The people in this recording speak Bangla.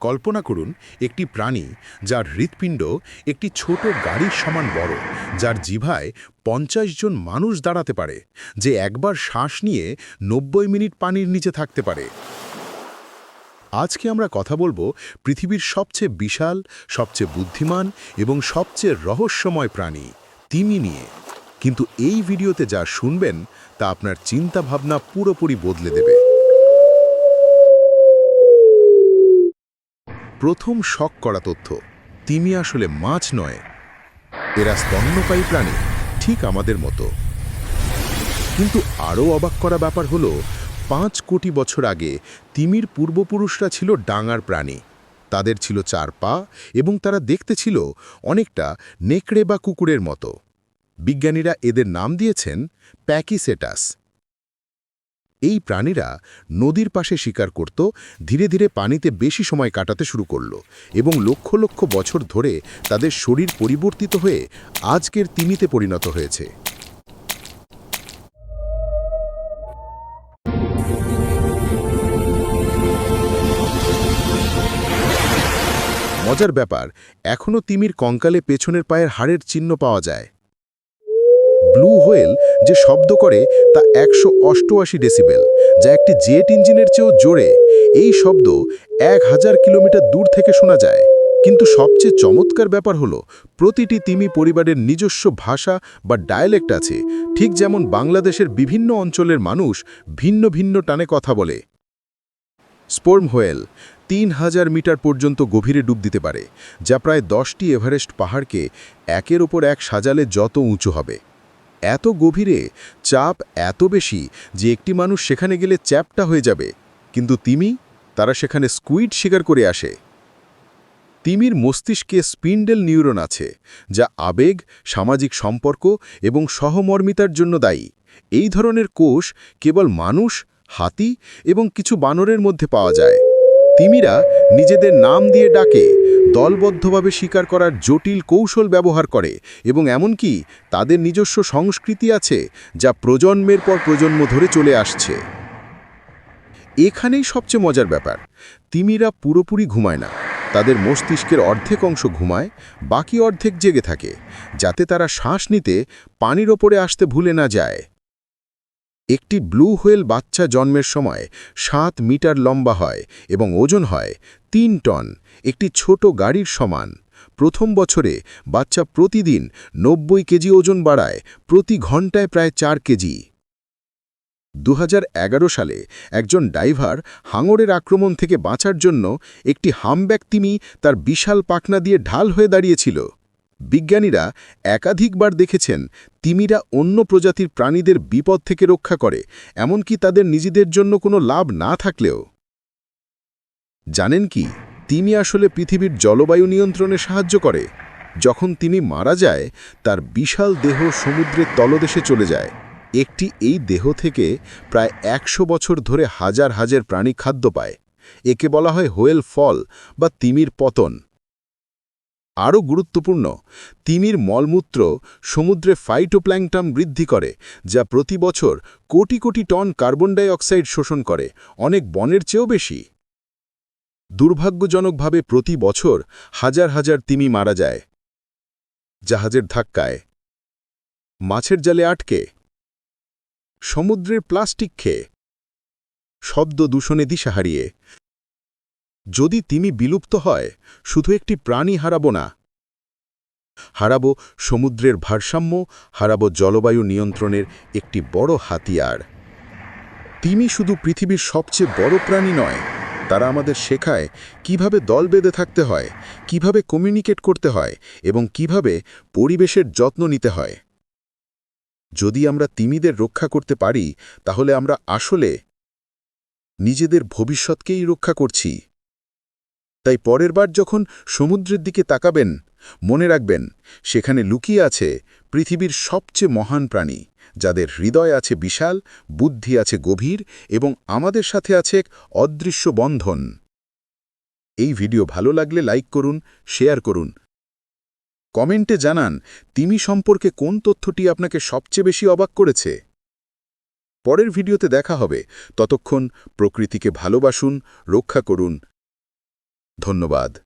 কল্পনা করুন একটি প্রাণী যার হৃৎপিণ্ড একটি ছোট গাড়ির সমান বড়, যার জিভায় পঞ্চাশ জন মানুষ দাঁড়াতে পারে, যে একবার শ্বাস নিয়ে নব্বই মিনিট পানির নিচে থাকতে পারে। আজকে আমরা কথা বলব পৃথিবীর সবচেয়ে বিশাল, সবচেয়ে বুদ্ধিমান এবং সবচেয়ে রহস্যময় প্রাণী, তিমি নিয়ে। কিন্তু এই ভিডিওতে যা শুনবেন তা আপনার চিন্তাভাবনা পুরোপুরি বদলে দেবে। প্রথম শক করা তথ্য। তিমি আসলে মাছ নয়। এরা স্তন্যপায়ী প্রাণী, ঠিক আমাদের মতো। কিন্তু আরও অবাক করা ব্যাপার হলো, পাঁচ কোটি বছর আগে তিমির পূর্বপুরুষরা ছিল ডাঙার প্রাণী। তাদের ছিল চার পা এবং তারা দেখতে ছিল অনেকটা নেকড়ে বা কুকুরের মতো। বিজ্ঞানীরা এদের নাম দিয়েছেন প্যাকিসেটাস। এই প্রাণীরা নদীর পাশে শিকার করত, ধীরে ধীরে পানিতে বেশি সময় কাটাতে শুরু করল এবং লক্ষ লক্ষ বছর ধরে তাদের শরীর পরিবর্তিত হয়ে আজকের তিমিতে পরিণত হয়েছে। মজার ব্যাপার এখনও তিমির কঙ্কালে পেছনের পায়ের হাড়ের চিহ্ন পাওয়া যায়। ব্লু হোয়েল যে শব্দ করে তা একশো অষ্টআশি ডেসিবেল, যা একটি জেট ইঞ্জিনের চেয়েও জোরে। এই শব্দ এক হাজার কিলোমিটার দূর থেকে শোনা যায়। কিন্তু সবচেয়ে চমৎকার ব্যাপার হলো, প্রতিটি তিমি পরিবারের নিজস্ব ভাষা বা ডায়ালেক্ট আছে। ঠিক যেমন বাংলাদেশের বিভিন্ন অঞ্চলের মানুষ ভিন্ন ভিন্ন টানে কথা বলে। স্পোর্ম হোয়েল তিন হাজার মিটার পর্যন্ত গভীরে ডুব দিতে পারে, যা প্রায় দশটি এভারেস্ট পাহাড়কে একের ওপর এক সাজালে যত উঁচু হবে। এত গভীরে চাপ এত বেশি যে একটি মানুষ সেখানে গেলে চ্যাপটা হয়ে যাবে। কিন্তু তিমি, তারা সেখানে স্কুইড শিকার করে আসে। তিমির মস্তিষ্কে স্পিন্ডেল নিউরন আছে, যা আবেগ, সামাজিক সম্পর্ক এবং সহমর্মিতার জন্য দায়ী। এই ধরনের কোষ কেবল মানুষ, হাতি এবং কিছু বানরের মধ্যে পাওয়া যায়। তিমিরা নিজেদের নাম দিয়ে ডাকে। দলবদ্ধভাবে শিকার করার জটিল কৌশল ব্যবহার করে এবং এমনকি তাদের নিজস্ব সংস্কৃতি আছে যা প্রজন্মের পর প্রজন্ম ধরে চলে আসছে। এখানেই সবচেয়ে মজার ব্যাপার, তিমিরা পুরোপুরি ঘুমায় না, তাদের মস্তিষ্কের অর্ধেক অংশ ঘুমায়, বাকি অর্ধেক জেগে থাকে, যাতে তারা শ্বাস নিতে পানির ওপরে আসতে ভুলে না যায়। একটি ব্লু হোয়েল বাচ্চা জন্মের সময় সাত মিটার লম্বা হয় এবং ওজন হয় তিন টন, একটি ছোট গাড়ির সমান। প্রথম বছরে বাচ্চা প্রতিদিন নব্বই কেজি ওজন বাড়ায়, প্রতি ঘন্টায় প্রায় চার কেজি। দু হাজার এগারো সালে একজন ডাইভার হাঙরের আক্রমণ থেকে বাঁচার জন্য একটি হামব্যাক তিমি তার বিশাল পাখনা দিয়ে ঢাল হয়ে দাঁড়িয়েছিল। বিজ্ঞানীরা একাধিকবার দেখেছেন তিমিরা অন্য প্রজাতির প্রাণীদের বিপদ থেকে রক্ষা করে, এমনকি তাদের নিজেদের জন্য কোনো লাভ না থাকলেও। জানেন কি, তিমি আসলে পৃথিবীর জলবায়ু নিয়ন্ত্রণে সাহায্য করে। যখন তিমি মারা যায়, তার বিশাল দেহ সমুদ্রের তলদেশে চলে যায়। একটি এই দেহ থেকে প্রায় একশো বছর ধরে হাজার হাজার প্রাণী খাদ্য পায়। একে বলা হয় হোয়েল ফল বা তিমির পতন। আরও গুরুত্বপূর্ণ, তিমির মলমূত্র সমুদ্রে ফাইটোপ্ল্যাংটাম বৃদ্ধি করে, যা প্রতি বছর crore crore ton carbon die oxide শোষণ করে, অনেক বনের চেয়েও বেশি। দুর্ভাগ্যজনকভাবে প্রতি বছর হাজার হাজার তিমি মারা যায়। জাহাজের ধাক্কায়। মাছের জালে আটকে। সমুদ্রের প্লাস্টিক খেয়ে। শব্দ দূষণে দিশা হারিয়ে যদি তিমি বিলুপ্ত হয়, শুধু একটি প্রাণী হারাব না। হারাব সমুদ্রের ভারসাম্য, হারাব জলবায়ু নিয়ন্ত্রণের একটি বড় হাতিয়ার। তিমি শুধু পৃথিবীর সবচেয়ে বড় প্রাণী নয়, তারা আমাদের শেখায় কীভাবে দল বেঁধে থাকতে হয়, কীভাবে কমিউনিকেট করতে হয় এবং কীভাবে পরিবেশের যত্ন নিতে হয়। যদি আমরা তিমিদের রক্ষা করতে পারি, তাহলে আমরা আসলে নিজেদের ভবিষ্যৎকেই রক্ষা করছি। তাই পরের বার যখন সমুদ্রের দিকে তাকাবেন, মনে রাখবেন, সেখানে লুকিয়ে আছে পৃথিবীর সবচেয়ে মহান প্রাণী, যাদের হৃদয় আছে বিশাল, বুদ্ধি আছে গভীর এবং আমাদের সাথে আছে এক অদৃশ্য বন্ধন। এই ভিডিও ভালো লাগলে লাইক করুন, শেয়ার করুন। কমেন্টে জানান, তিমি সম্পর্কে কোন তথ্যটি আপনাকে সবচেয়ে বেশি অবাক করেছে? পরের ভিডিওতে দেখা হবে। ততক্ষণ প্রকৃতিকে ভালোবাসুন, রক্ষা করুন। ধন্যবাদ।